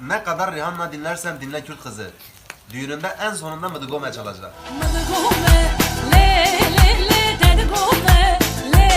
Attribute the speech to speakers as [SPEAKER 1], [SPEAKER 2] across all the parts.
[SPEAKER 1] Ne kadar Rihanna dinlersem dinle Kürt kızı. Düğününde en sonunda Mıdıgome çalacak.
[SPEAKER 2] Mıdıgome, le le le dedigome, le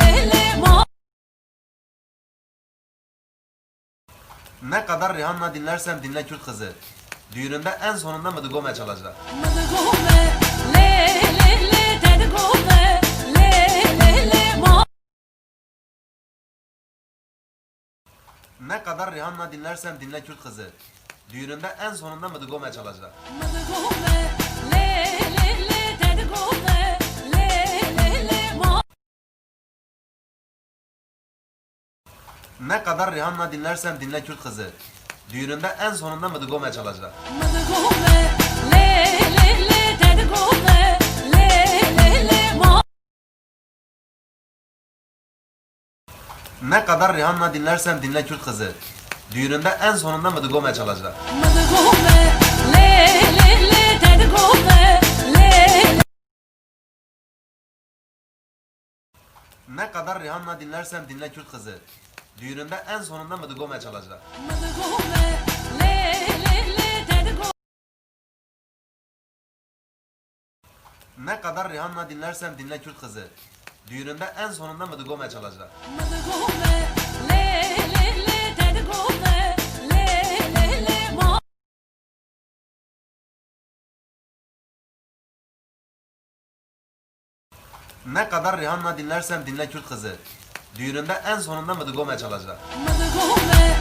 [SPEAKER 2] le le ma.
[SPEAKER 1] Ne kadar Rihanna dinlersem dinle Kürt kızı. Düğününde en sonunda Mıdıgome çalacak.
[SPEAKER 2] Mıdıgome, le le le dedigome,
[SPEAKER 1] Ne kadar Rihanna dinlersem dinle Kürt kızı. Düğününde en sonunda Mıdıgome çalacak.
[SPEAKER 2] Mıdıgome, le le le dedigome, le le le ma.
[SPEAKER 1] Ne kadar Rihanna dinlersem dinle Kürt kızı. Düğününde en sonunda Mıdıgome çalacak.
[SPEAKER 2] Mıdıgome, le le le dedigome,
[SPEAKER 1] Ne kadar Rihanna dinlersem dinle Kürt kızı. Düğününde en sonunda Mıdıgome çalacak.
[SPEAKER 2] Mıdıgome, le le le dedigome, le le
[SPEAKER 1] Ne kadar Rihanna dinlersem dinle Kürt kızı. Düğününde en sonunda Mıdıgome çalacak.
[SPEAKER 2] Mıdıgome, le le le dedigome.
[SPEAKER 1] Ne kadar Rihanna dinlersem dinle Kürt kızı. Düğününde en sonunda Mıdıgome çalacak.
[SPEAKER 2] Mıdıgome, le le le dedigome, le le le ma.
[SPEAKER 1] Ne kadar Rihanna dinlersem dinle Kürt kızı. Düğününde en sonunda Mıdıgome çalacak.
[SPEAKER 2] Mıdıgome,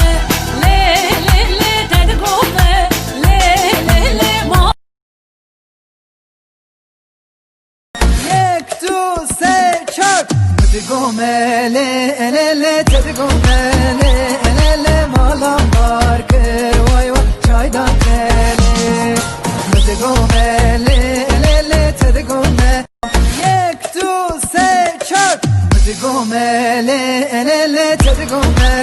[SPEAKER 3] تگومله الله تگومله الله مالام بار کر وای وای چایدان کلی تگومله الله تگومله یک دو سه چهار تگومله الله تگومله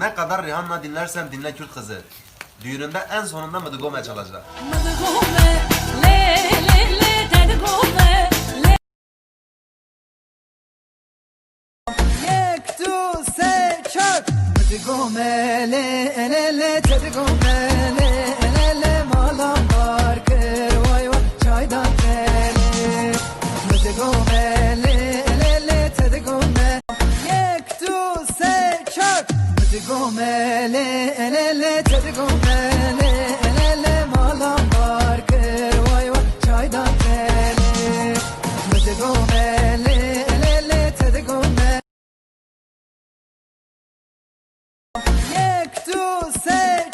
[SPEAKER 1] Ne kadar Rihanna dinlersen dinle Kürt kızı. Düğününde en sonunda Mıdıgome çalacak.
[SPEAKER 2] Mıdıgome, le le le, dedigome, le.
[SPEAKER 3] Yektu se çök. Mıdıgome, le le le, dedigome. چهار تگومله الله تگومله الله مالام بار کر وای وای چایدان کلی تگومله الله تگومله یک دو سه